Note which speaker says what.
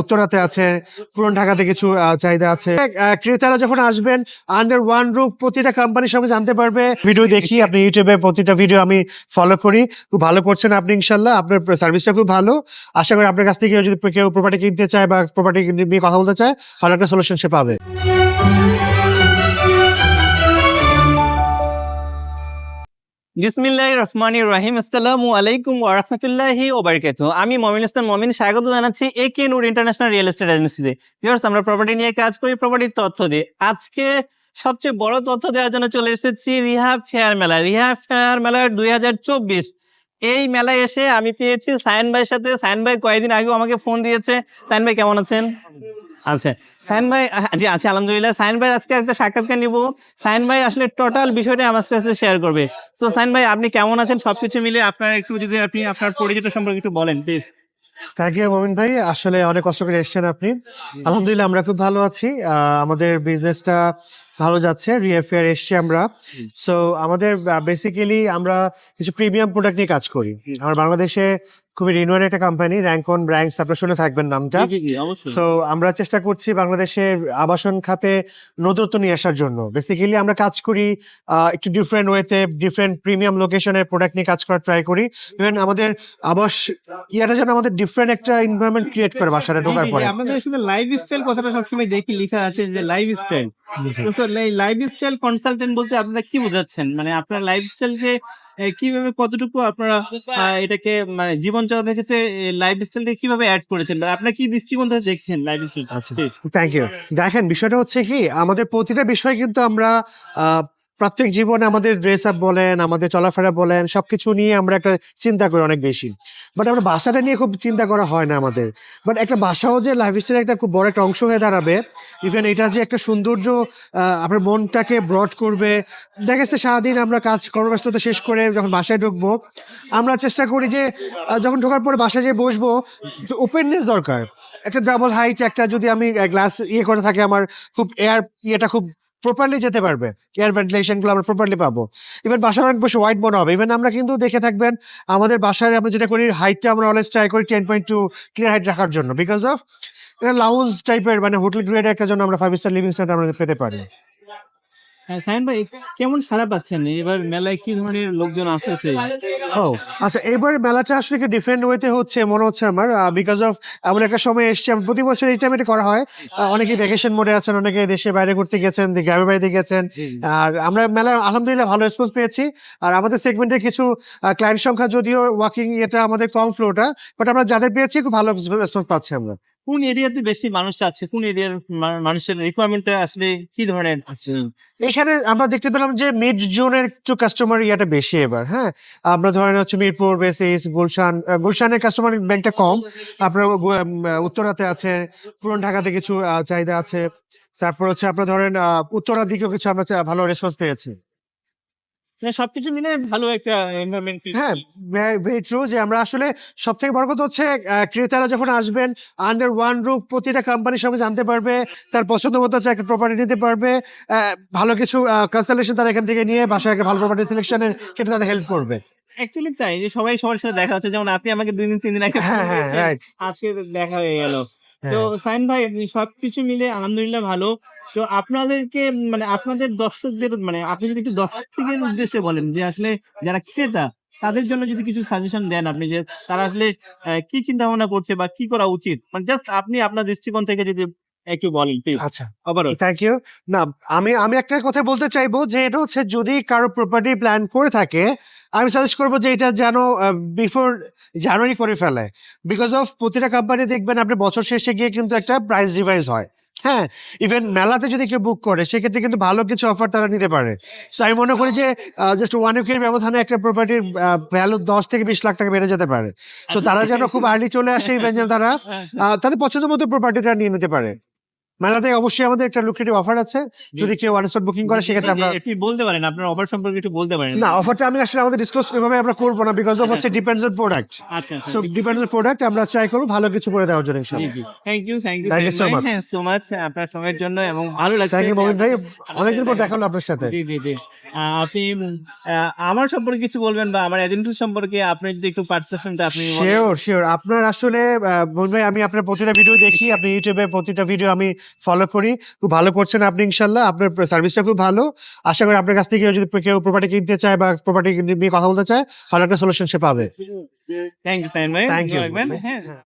Speaker 1: উত্তরাতে আছে, পুরন ঢাকাতে কিছু চাহিদা আছে। ক্রেতারা যখন আসবেন আন্ডার ওয়ান রুফ প্রতিটা কোম্পানির সঙ্গে জানতে পারবে। ভিডিও দেখি, আপনি ইউটিউবে প্রতিটা ভিডিও আমি ফলো করি। খুব ভালো করছেন আপনি, ইনশাল্লাহ। আপনার সার্ভিসটা খুব ভালো। আশা করি আপনার কাছ থেকে যদি কেউ প্রপার্টি কিনতে চায় বা প্রপার্টি নিয়ে কথা বলতে চায়, ভালো একটা সলিউশন সে পাবে।
Speaker 2: বিসমিল্লাহ রহমান রাহিম। আসসালামু আলাইকুম ওরহমতুল্লাহি ওবারকাত আমি মমিন ইসলাম মমিন, স্বাগত জানাচ্ছি A K Noor international real estate এজেন্সিতে আমরা প্রপার্টি নিয়ে কাজ করি প্রপার্টির তথ্য দিয়ে। আজকে সবচেয়ে বড় তথ্য দেওয়ার জন্য চলে এসেছি রিহা ফেয়ার মেলা। রিহা ফেয়ার মেলা দুই হাজার চব্বিশ। এই মেলায় এসে আমি পেয়েছি সায়ন ভাইয়ের সাথে। সায়ন ভাই কয়েকদিন আগেও আমাকে ফোন দিয়েছে। সায়ন ভাই, কেমন আছেন? আচ্ছা সায়ন ভাই জি আছি আলহামদুলিল্লাহ সায়ন ভাই আজকে একটা সাক্ষাৎকার নিব। সায়ন ভাই আসলে টোটাল বিষয়টা আমার কাছে শেয়ার করবে। তো সায়ন ভাই আপনি কেমন আছেন? সবকিছু মিলে আপনার একটু যদি আপনি আপনার পরিচিত সম্পর্কে একটু বলেন প্লিজ
Speaker 1: থ্যাংক ইউ মমিন ভাই। আসলে অনেক কষ্ট করে এসেছেন আপনি। আলহামদুলিল্লাহ আমরা খুব ভালো আছি। আমাদের বিজনেসটা ভালো যাচ্ছে রিএফেয়ার এসছি আমরা। সো আমাদের বেসিক্যালি আমরা কিছু প্রিমিয়াম প্রোডাক্ট নিয়ে কাজ করি। আমরা বাংলাদেশে খুবই রিনোয়েড একটা কোম্পানি র্যাঙ্ক অন র্যাঙ্কস আপনার শুনে থাকবেন নামটা। সো আমরা চেষ্টা করছি বাংলাদেশের আবাসন খাতে নতুনত্ব নিয়ে আসার জন্য। বেসিক্যালি আমরা কাজ করি আহ, একটু ডিফারেন্ট ওয়েতে ডিফারেন্ট প্রিমিয়াম লোকেশনের প্রোডাক্ট নিয়ে কাজ করার ট্রাই করি। ইভেন আমাদের আবাস ইয়াটা যেন আমাদের ডিফারেন্ট একটা এনভায়রনমেন্ট ক্রিয়েট করে বাসাটা ঢোকার পরে।
Speaker 2: আপনাদের শুধু লাইফ স্টাইল কথাটা সবসময় দেখি লেখা আছে যে life style life style consultant বলতে আপনারা কি বোঝাচ্ছেন? মানে আপনার লাইফস্টাইলকে কীভাবে, কতটুকু আপনারা এটাকে মানে জীবন চালানোর ক্ষেত্রে লাইফ স্টাইলকে কীভাবে অ্যাড করেছেন? মানে আপনার কি দৃষ্টিকোণ থেকে দেখছেন লাইফ স্টাইল
Speaker 1: আচ্ছা। থ্যাংক ইউ দেখেন, বিষয়টা হচ্ছে কি, আমাদের প্রতিটা বিষয় কিন্তু আমরা প্রত্যেক জীবনে আমাদের ড্রেস আপ বলেন, আমাদের চলাফেরা বলেন, সবকিছু নিয়ে আমরা একটা চিন্তা করি অনেক বেশি। বাট আমরা বাসাটা নিয়ে খুব চিন্তা করা হয় না আমাদের। বাট একটা বাসাও যে লাইফ স্টাইলের একটা খুব বড় একটা অংশ হয়ে দাঁড়াবে ইভেন এটা যে একটা সৌন্দর্য আপনার মনটাকে ব্রড করবে, দেখা যাচ্ছে সারাদিন আমরা কাজ কর্মব্যস্ততা শেষ করে যখন বাসায় ঢুকবো, আমরা চেষ্টা করি যে যখন ঢোকার পরে বাসায় যে বসবো ওপেননেস দরকার। একটা ডাবল হাইট একটা যদি আমি গ্লাস ইয়ে করে থাকে, আমার খুব এয়ার ইয়েটা খুব প্রপারলি যেতে পারবে। এয়ার ভেন্টিলেশনগুলো আমরা প্রপারলি পাবো। ইভেন বাসার অনেক বেশি হোয়াইট মনে হবে। ইভেন আমরা কিন্তু দেখে থাকবেন, আমাদের বাসায় আমরা যেটা করি হাইটটা আমরা অলওয়েজ ট্রাই করি ten point two clear height রাখার জন্য। বিকজ অফ লাউন্স টাইপের মানে হোটেল গ্রেড একটা জন্য আমরা ফাইভ স্টার লিভিং স্ট্যান্ডার্ড আমরা পেতে পারি।
Speaker 2: সায়ন ভাই কেমন সারা পাচ্ছেন? এবার মেলায় কি ধরনের লোকজন আসতেছে?
Speaker 1: ও আচ্ছা এবার মেলাটা আসলে কি ডিফারেন্ট ওয়েতে হচ্ছে? মনে হচ্ছে আমার বিকজ অফ এমন একটা সময় এসছে প্রতি বছর এই টাইমে করা হয়। অনেকে ভ্যাকেশন মোডে আছেন অনেকে দেশে বাইরে ঘুরতে গেছেন দি- গ্রামের বাড়িতে গেছেন। আর আমরা মেলা আলহামদুলিল্লাহ ভালো রেসপন্স পেয়েছি। আর আমাদের সেগমেন্টের কিছু ক্লায়েন্ট সংখ্যা যদিও ওয়াকিং এটা আমাদের কম ফ্লোটা বাট আমরা যাদের পেয়েছি খুব ভালো রেসপন্স পাচ্ছি আমরা।
Speaker 2: কোন এরিয়াতে বেশি মানুষ আছে? কোন এরিয়ার মানুষের রিকোয়ারমেন্টটা আসলে কি ধরনের?
Speaker 1: আছে এখানে আমরা দেখতে পেলাম যে মিড জোনের একটু কাস্টমার ইয়াটা বেশি এবার হ্যাঁ? আমরা ধরেন হচ্ছে মিরপুর বেসিস গুলশান গুলশানের কাস্টমার ব্যাংকটা কম। আপনার উত্তরাতে আছে, পুরন ঢাকাতে কিছু চাহিদা আছে। তারপর হচ্ছে আপনার ধরেন উত্তরার দিকেও কিছু আমরা ভালো রেসপন্স পেয়েছি।
Speaker 2: মানে সবকিছু মিলে ভালো একটা এনভায়রনমেন্ট
Speaker 1: হ্যাঁ ভেরি ট্রু যে আমরা আসলে সব থেকে বড় কথা হচ্ছে ক্রেতারা যখন আসবেন আন্ডার ওয়ান রুফ প্রতিটা কোম্পানির সঙ্গে জানতে পারবে তার পছন্দ মতো হচ্ছে একটা প্রপার্টি নিতে পারবে ভালো কিছু কনসালটেশন তারা এখান থেকে নিয়ে বাসায় একটা ভালো প্রপার্টি সিলেকশনের ক্ষেত্রে তাদের হেল্প করবে।
Speaker 2: অ্যাকচুয়ালি তাই যে সবাই সবার সাথে দেখা হচ্ছে যেমন আপনি আমাকে দুই দিন তিন দিন আগে
Speaker 1: হ্যাঁ হ্যাঁ
Speaker 2: আজকে দেখা হয়ে গেল। তো
Speaker 1: হ্যাঁ।
Speaker 2: সাইন ভাই সবকিছু মিলে আলহামদুলিল্লাহ ভালো। তো আপনাদেরকে মানে আপনাদের দর্শকদের মানে আপনি যদি একটু দর্শকদের উদ্দেশ্যে বলেন যে আসলে যারা ক্রেতা তাদের জন্য যদি কিছু সাজেশন দেন আপনি যে তারা আসলে কি চিন্তা ভাবনা করছে বা কি করা উচিত? মানে জাস্ট আপনি আপনার দৃষ্টিকোণ থেকে যদি একটু বলেন প্লিজ
Speaker 1: আচ্ছা।
Speaker 2: আবারও
Speaker 1: থ্যাংক ইউ না আমি আমি একটা কথা বলতে চাইব যে এটা হচ্ছে যদি কারও প্রপার্টি প্ল্যান করে থাকে আমি সাজেস্ট করব যে এটা যেন বিফোর জানুয়ারি করে ফেলে। বিকজ অফ প্রতিটা কোম্পানি দেখবেন আপনি বছর শেষে গিয়ে কিন্তু একটা প্রাইস রিভাইজ হয়। হ্যাঁ ইভেন মেলাতে যদি কেউ বুক করে, সেক্ষেত্রে কিন্তু ভালো কিছু অফার তারা নিতে পারে। সো আমি মনে করি যে জাস্ট ওয়ান উইকের ব্যবধানে একটা প্রপার্টির ভ্যালু দশ থেকে বিশ লাখ টাকা বেড়ে যেতে পারে। তো তারা যেন খুব আর্লি চলে আসে ইভেন যেন তারা তাদের পছন্দ মতো প্রপার্টিটা নিয়ে নিতে পারে। মেলাতে অবশ্যই আমাদের একটা লুক্রেটিভ অফার আছে। যদি কেউ ওয়ান স্পট বুকিং করে সেক্ষেত্রে আমরা
Speaker 2: একটু বলতে পারেন? আপনার অফার সম্পর্কে একটু বলতে পারেন।
Speaker 1: না অফারটা আমি আসলে আমাদের ডিসকাস এভাবে আমরা করব না বিকজ অফ হচ্ছে ডিপেন্ডস অন প্রোডাক্ট
Speaker 2: আচ্ছা
Speaker 1: সো ডিপেন্ডস অন প্রোডাক্ট আমরা ট্রাই করব ভালো কিছু করে দেওয়ার জন্য ইনশাআল্লাহ।
Speaker 2: Thank you thank you
Speaker 1: you so much.
Speaker 2: হ্যাঁ সো মাচ আপনার সময়ের জন্য এবং ভালো লাগছে।
Speaker 1: থ্যাংক ইউ মমিন ভাই। অনেকদিন পর দেখা হলো আপনার সাথে।
Speaker 2: জি জি জি। আপনি আমার সম্পর্কে কিছু বলবেন বা আমার এজেন্সি সম্পর্কে আপনি যদি একটু পারসেপশনটা আপনি।
Speaker 1: শিওর শিওর আপনার আসলে মমিন ভাই আমি আপনার প্রতিটা ভিডিও দেখি আপনি ইউটিউবে প্রতিটা ভিডিও আমি ফলো করি। খুব ভালো করছেন আপনি ইনশাল্লাহ। আপনার সার্ভিসটা খুব ভালো। আশা করি আপনার কাছ থেকে কেউ যদি কেউ প্রপার্টি কিনতে চায় বা প্রপার্টি নিয়ে কথা বলতে চায় ভালো একটা সলিউশন সে পাবে।
Speaker 2: থ্যাংক ইউ সাইন ভাই।
Speaker 1: Thank you.
Speaker 2: হ্যাঁ।